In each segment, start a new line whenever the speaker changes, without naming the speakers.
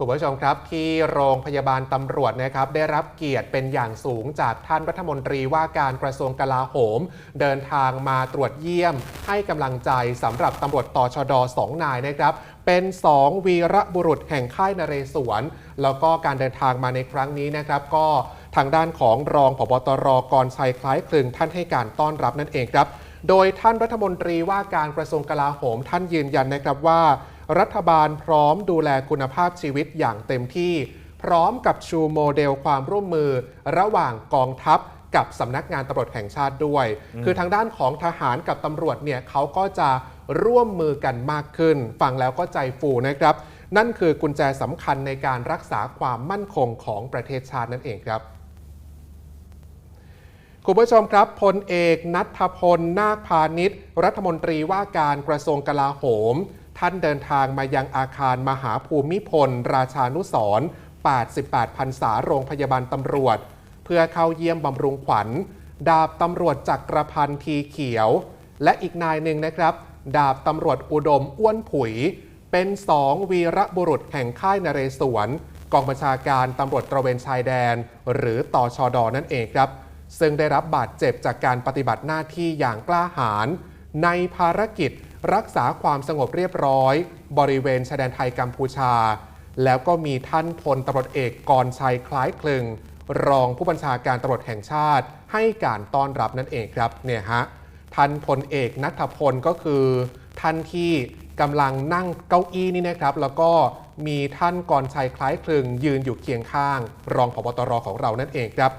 คุณผู้ชมครับที่โรงพยาบาลตำรวจนะครับได้รับเกียรติเป็นอย่างสูงจากท่านรัฐมนตรีว่าการกระทรวงกลาโหม เดินทางมาตรวจเยี่ยม ให้กำลังใจสำหรับตำรวจตชดสองนายนะครับ เป็น 2 วีระบุรุษแห่งค่ายนเรศวร แล้วก็การเดินทางมาในครั้งนี้นะครับ ก็ทางด้านของรองผบตรกรชัยคล้ายคลึงท่านให้การต้อนรับนั่นเองครับ โดยท่านรัฐมนตรีว่าการกระทรวงกลาโหม ท่านยืนยันนะครับว่า รัฐบาลพร้อมดูแลคุณภาพชีวิตอย่างเต็มที่ พร้อมกับชูโมเดลความร่วมมือ ระหว่างกองทัพกับสำนักงานตำรวจแห่งชาติด้วย คือทางด้านของทหารกับตำรวจเนี่ยเขาก็จะร่วมมือกันมากขึ้น ฟังแล้วก็ใจฟูนะครับ นั่นคือกุญแจสำคัญในการรักษาความมั่นคงของประเทศชาตินั่นเองครับคุณผู้ชมครับพลเอกนัทพล นาคพาณิชย์ รัฐมนตรีว่าการกระทรวงกลาโหม ท่านเดินทางมายังอาคารมหาภูมิพล ราชานุสรณ์88พรรษาโรงพยาบาลตำรวจ เพื่อเข้าเยี่ยมบำรุงขวัญ ดาบตำรวจจักรพันธ์ทีเขียว และอีกนายหนึ่งนะครับ ดาบตำรวจอุดมอ้วนผุย เป็นสองวีระบุรุษแห่งค่ายนเรศวร กองบัญชาการตำรวจตระเวนชายแดน หรือตอชดอนั่นเองครับ ซึ่งได้รับบาดเจ็บจากการปฏิบัติหน้าที่อย่างกล้าหาญในภารกิจ รักษาความสงบเรียบร้อย บริเวณชายแดนไทยกัมพูชา แล้วก็มีท่านพลตำรวจเอกกรชัยคล้ายคลึง รองผู้บัญชาการตำรวจแห่งชาติ ให้การต้อนรับนั่นเองครับเนี่ยฮะท่านพลเอกนัทพลก็คือ ท่านที่กำลังนั่งเก้าอี้นี่นะครับ แล้วก็มีท่านกรชัยคล้ายคลึง ยืนอยู่เคียงข้าง รองผบตรของเรานั่นเองครับ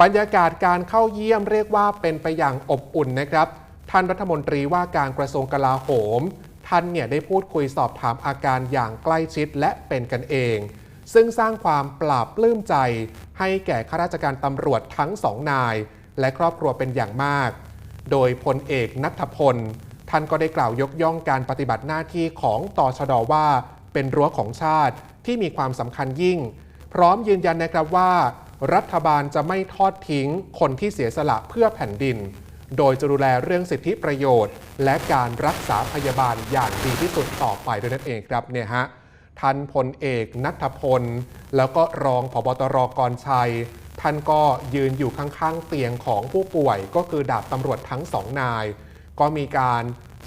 บรรยากาศการเข้าเยี่ยมเรียกว่าเป็นไปอย่างอบอุ่นนะครับ ท่านรัฐมนตรีว่าการกระทรวงกลาโหม ท่านเนี่ยได้พูดคุยสอบถามอาการอย่างใกล้ชิดและเป็นกันเอง ซึ่งสร้างความปราบปลื้มใจ ให้แก่ข้าราชการตำรวจทั้งสองนาย และครอบครัวเป็นอย่างมาก โดยพลเอกนัทพล ท่านก็ได้กล่าวยกย่องการปฏิบัติหน้าที่ของตอชดว่า เป็นรั้วของชาติที่มีความสำคัญยิ่ง พร้อมยืนยันนะครับว่า รัฐบาลจะไม่ทอดทิ้งคนที่เสียสละเพื่อแผ่นดิน โดยจะดูแลเรื่องสิทธิประโยชน์ และการรักษาพยาบาลอย่างดีที่สุดต่อไปด้วยนั่นเองครับเนี่ยฮะท่านพลเอกนัทพล แล้วก็รองผบตรกรชัย ท่านก็ยืนอยู่ข้างๆเตียงของผู้ป่วย ก็คือดาบตำรวจทั้งสองนาย ก็มีการ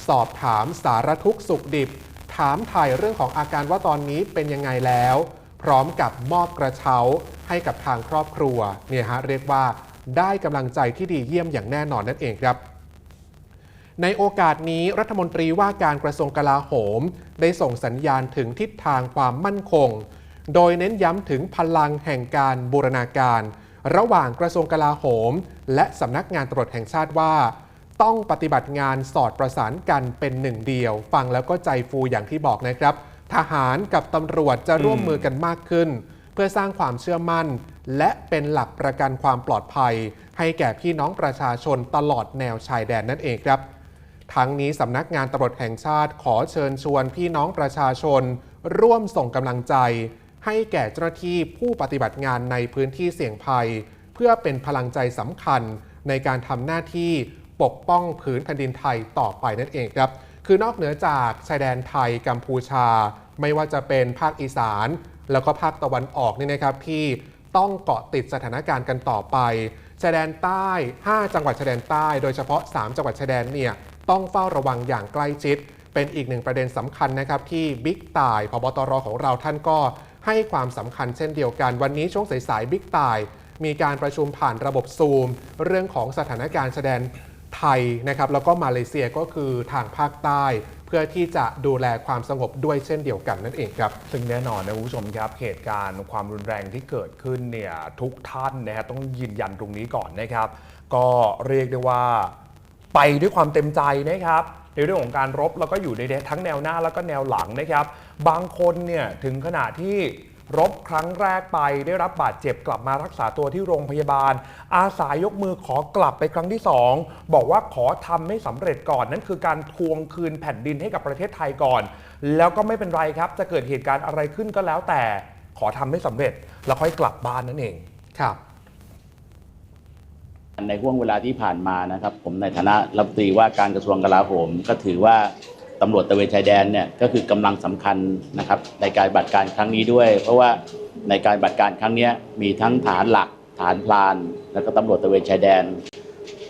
สอบถามสารทุกสุขดิบ ถามถ่ายเรื่องของอาการว่าตอนนี้เป็นยังไงแล้ว พร้อมกับมอบกระเช้าให้กับทางครอบครัวเนี่ยฮะเรียกว่า ได้กำลังใจที่ดีเยี่ยมอย่างแน่นอนนั่นเองครับ ในโอกาสนี้รัฐมนตรีว่าการกระทรวงกลาโหม ได้ส่งสัญญาณถึงทิศทางความมั่นคง โดยเน้นย้ำถึงพลังแห่งการบูรณาการ ระหว่างกระทรวงกลาโหม และสำนักงานตำรวจแห่งชาติว่า ต้องปฏิบัติงานสอดประสานกันเป็นหนึ่งเดียว ฟังแล้วก็ใจฟูอย่างที่บอกนะครับ ทหารกับตำรวจจะร่วมมือกันมากขึ้น เพื่อสร้างความเชื่อมั่น และเป็นหลักประกันความปลอดภัย ให้แก่พี่น้องประชาชนตลอดแนวชายแดนนั่นเองครับ ทั้งนี้สำนักงานตำรวจแห่งชาติขอเชิญชวนพี่น้องประชาชน ร่วมส่งกำลังใจ ให้แก่เจ้าหน้าที่ผู้ปฏิบัติงานในพื้นที่เสี่ยงภัย เพื่อเป็นพลังใจสำคัญในการทำหน้าที่ปกป้องผืนแผ่นดินไทยต่อไปนั่นเองครับ คือนอกเหนือจากชายแดนไทยกัมพูชา ไม่ว่าจะเป็นภาคอีสาน แล้วก็ภาคตะวันออกนี่นะครับที่ ต้องเกาะติดสถานการณ์กันต่อไปชายแดนใต้ 5 จังหวัดชายแดนใต้ โดยเฉพาะ 3 จังหวัดชายแดนเนี่ยต้องเฝ้าระวังอย่างใกล้ชิด เป็นอีกหนึ่งประเด็นสำคัญนะครับที่บิ๊กต่ายพบตรของเราท่านก็ให้ความสำคัญเช่นเดียวกัน วันนี้ช่วงสายๆบิ๊กต่าย มีการประชุมผ่านระบบซูม เรื่องของสถานการณ์ชายแดนไทยนะครับแล้วก็มาเลเซียก็คือทางภาคใต้เพื่อที่จะดูแลความสงบด้วยเช่นเดียวกันนั่นเองครับ
ซึ่งแน่นอนนะคุณผู้ชมครับเหตุการณ์ความรุนแรงที่เกิดขึ้นเนี่ยทุกท่านนะฮะต้องยืนยันตรงนี้ก่อนนะครับ ก็เรียกได้ว่าไปด้วยความเต็มใจนะครับในเรื่องของการรบแล้วก็อยู่ในทั้งแนวหน้าแล้วก็แนวหลังนะครับ บางคนเนี่ยถึงขนาดที่ รบครั้งแรกไปได้รับบาดเจ็บกลับมารักษาตัวที่โรงพยาบาล อาสายกมือขอกลับไปครั้งที่ 2 บอกว่าขอทำให้สำเร็จก่อนนั่นคือการทวงคืนแผ่นดินให้กับประเทศไทยก่อน แล้วก็ไม่เป็นไรครับ จะเกิดเหตุการณ์อะไรขึ้นก็แล้วแต่ขอทำให้สำเร็จ แล้วค่อยกลับบ้านนั่นเอง
ครับ
ในห่วงเวลาที่ผ่านมานะครับ ผมในฐานะรัฐมนตรีว่าการกระทรวงกลาโหม ก็ถือว่า ตำรวจตะเวนชายแดนเนี่ยก็คือกำลังสำคัญนะครับในการบัตรการครั้งนี้ด้วย เพราะว่าในการบัตรการครั้งนี้มีทั้งฐานหลักฐานพลาน แล้วก็ตำรวจตะเวนชายแดน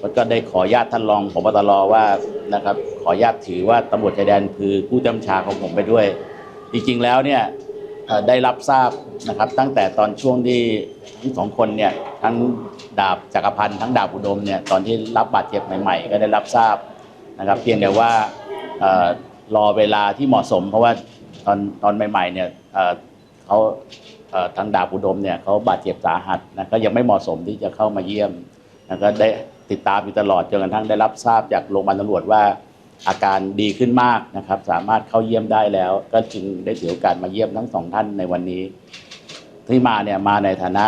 แล้วก็ได้ขอญาตท่านรองผบตรว่านะครับขอญาตถือว่าตำรวจชายแดนคือผู้จำชาของผมไปด้วย จริงๆแล้วเนี่ยได้รับทราบนะครับตั้งแต่ตอนช่วงที่ทั้งสองคนเนี่ยทั้งดาบจักรพันธ์ทั้งดาบอุดมเนี่ยตอนที่รับบาดเจ็บใหม่ ๆ ก็ได้รับทราบนะครับ เพียงแต่ว่า รอเวลาที่เหมาะสม เพราะว่าตอนตอนใหม่ๆเนี่ยเขาทางดาบอุดมเนี่ยเขาบาดเจ็บสาหัสนะก็ยังไม่เหมาะสมที่จะเข้ามาเยี่ยมแล้วก็ได้ติดตามอยู่ตลอดจนกระทั่งได้รับทราบจากโรงพยาบาลตำรวจว่าอาการดีขึ้นมากนะครับ สามารถเข้าเยี่ยมได้แล้ว ก็จึงได้ถือโอกาสมาเยี่ยมทั้งสองท่านในวันนี้ ที่มาเนี่ยมาในฐานะ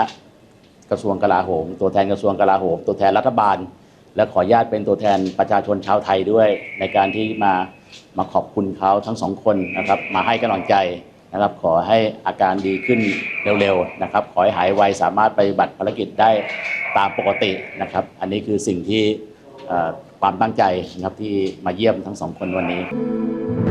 กระทรวงกลาโหม ตัวแทนกระทรวงกลาโหม ตัวแทนรัฐบาล และขอญาตเป็นตัวแทนประชาชนชาวไทยด้วย ในการที่มามาขอบคุณเขาทั้งสองคนนะครับ มาให้กำลังใจนะครับ ขอให้อาการดีขึ้นเร็วๆนะครับ ขอให้หายไวสามารถไปฏิบัติภารกิจได้ตามปกตินะครับ อันนี้คือสิ่งที่เอ่อความตั้งใจนะครับที่มาเยี่ยมทั้งสองคนวันนี้